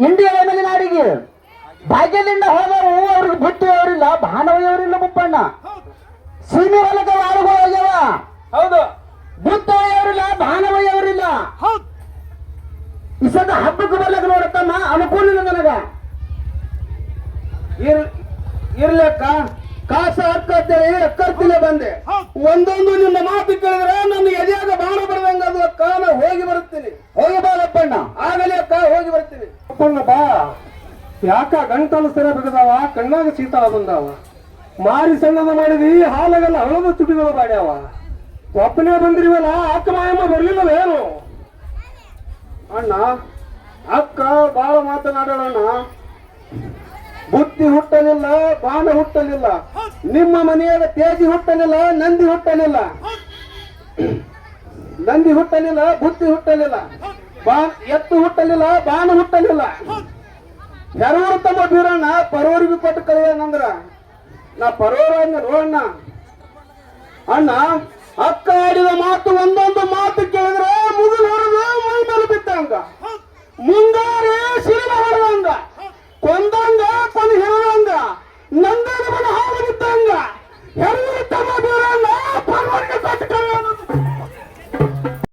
India ಮೇಲೆ ನಾಡಿಗೆ ಭಾಗ್ಯದಿಂದ ಹೋದವರು ಅವ್ರಿಗೆ ಬಿಟ್ಟು ಅವರಿಲ್ಲ ಭಾನವಯ್ಯವರಿಲ್ಲ ಮುಪ್ಪಣ್ಣ. ಸೀಮೆ ಹೊಲಕ ಅನುಭವ ಹೋಗ್ಯಾವ ಹೌದು. ಬುತ್ತವಯ್ಯವರಿಲ್ಲ ಭಾನವಯ್ಯವರಿಲ್ಲ ಈ ಸದ ಹಬ್ಬಕ್ಕೆ ಬರ್ಲಕ್ಕ ನೋಡತ್ತಮ್ಮ ಅನುಕೂಲ ಇಲ್ಲ ನನಗ. ಇರ್ ಇರ್ಲಕ್ಕ ಕಾಸ ಅಕ್ಕರ್ತೇವೆ ಅಕ್ಕರ್ತಿಲ್ಲ ಬಂದೆ. ಒಂದೊಂದು ನಿಮ್ಮ ಮಾತು ಕೇಳಿದ್ರೆ ನನ್ನ ಎದೆಯಾಗ ಬಾಣ ಬರದಂಗ ಅದು ಅಕ್ಕ ನಾ ಹೋಗಿ ಬರುತ್ತೀನಿ. ಹೋಗಿ ಬಾಲಪ್ಪಣ್ಣ ಆಗಲಿ ಅಕ್ಕ ಹೋಗಿ ಬರ್ತೀನಿ ಅಪ್ಪಣ್ಣ ಬಾ ಯಾಕ ಗಂಟಲು ಸೆರೆ ಬಿಡದವ ಕಣ್ಣಾಗ ಶೀತ ಬಂದಾವ ಮಾರಿ ಸಣ್ಣದ ಮಾಡಿದಿ, ಹಾಲಾಗೆಲ್ಲ ಹಳದ ತುಟಿಗಳು ಬಾಡ್ಯಾವ. ಒಪ್ಪನೇ ಬಂದಿರಿವಲ್ಲ, ಅಕ್ಕ ಮಾಯಮ್ಮ ಬರ್ಲಿಲ್ಲವೇನು ಅಣ್ಣ, ಅಕ್ಕ ಬಾಳ ಮಾತನಾಡೋಣ ಬುತ್ತಿ ಹುಟ್ಟಲಿಲ್ಲ, ಬಾಣ ಹುಟ್ಟಲಿಲ್ಲ. ನಿಮ್ಮ ಮನೆಯಾಗ ತೇಜಿ ಹುಟ್ಟಲಿಲ್ಲ, ನಂದಿ ಹುಟ್ಟಲಿಲ್ಲ. ನಂದಿ ಹುಟ್ಟಲಿಲ್ಲ, ಬುತ್ತಿ ಹುಟ್ಟಲಿಲ್ಲ. ಬಾ, ಎತ್ತು ಹುಟ್ಟಲಿಲ್ಲ, ಬಾಣ ಹುಟ್ಟಲಿಲ್ಲ. ಹೆರೂರು ತಮ್ಮ ಬೀರಣ್ಣ, ಪರೋರಿಗೂ ಕೊಟ್ಟು ಕಲಿಯನಂದ್ರ ನಾ ಪರೋರ ನೋಡಣ್ಣ ಅಣ್ಣ. ಅಕ್ಕ ಆಡಿದ ಮಾತು ಒಂದೊಂದು ಮಾತು ಕೇಳಿದ್ರೆ ಮುಗಿಲು ಹೊಡೆದು ಮೈ ಮೇಲೆ ಬಿಟ್ಟಂಗ ಮುಂಗಾರೆ ಸಿರಿಮ ಹೊಡೆದಂಗ ಕೊಂದಂಗ, ಕೊಂದು ಹಿಡಿದಂಗ. ನಂದನ ಹಾಲು ಬಿತ್ತಂಗ. ಹೆರೂರು